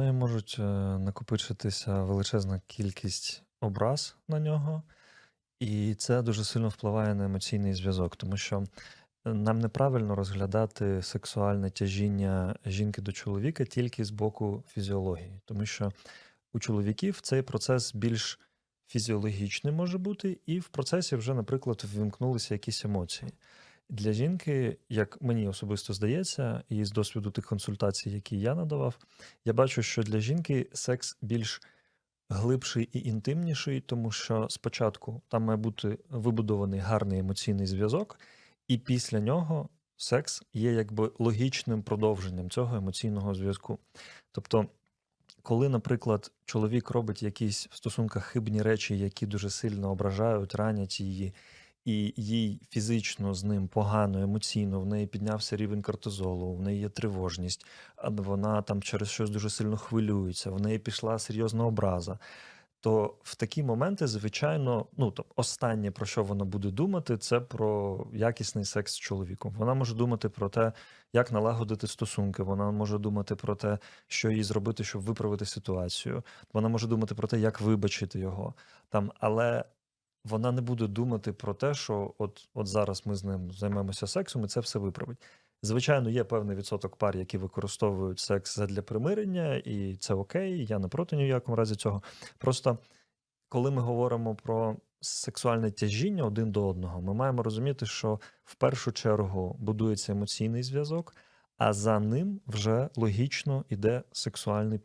неї можуть е, накопичитися величезна кількість образ на нього, і це дуже сильно впливає на емоційний зв'язок, тому що е, нам неправильно розглядати сексуальне тяжіння жінки до чоловіка тільки з боку фізіології, тому що у чоловіків цей процес більш фізіологічний може бути, і в процесі вже, наприклад, ввімкнулися якісь емоції. Для жінки, як мені особисто здається, і з досвіду тих консультацій, які я надавав, я бачу, що для жінки секс більш глибший і інтимніший, тому що спочатку там має бути вибудований гарний емоційний зв'язок, і після нього секс є якби логічним продовженням цього емоційного зв'язку. Тобто, коли, наприклад, чоловік робить якісь в стосунках хибні речі, які дуже сильно ображають, ранять її, і їй фізично з ним погано, емоційно, в неї піднявся рівень кортизолу, в неї є тривожність, а вона там через щось дуже сильно хвилюється, в неї пішла серйозна образа. То в такі моменти, звичайно, ну то останнє про що вона буде думати, це про якісний секс з чоловіком. Вона може думати про те, як налагодити стосунки. Вона може думати про те, що їй зробити, щоб виправити ситуацію. Вона може думати про те, як вибачити його там, але вона не буде думати про те, що от, от зараз ми з ним займемося сексом, і це все виправить. Звичайно, є певний відсоток пар, які використовують секс для примирення, і це окей. Я не проти ні в якому разі цього. Просто коли ми говоримо про сексуальне тяжіння один до одного, ми маємо розуміти, що в першу чергу будується емоційний зв'язок, а за ним вже логічно йде сексуальний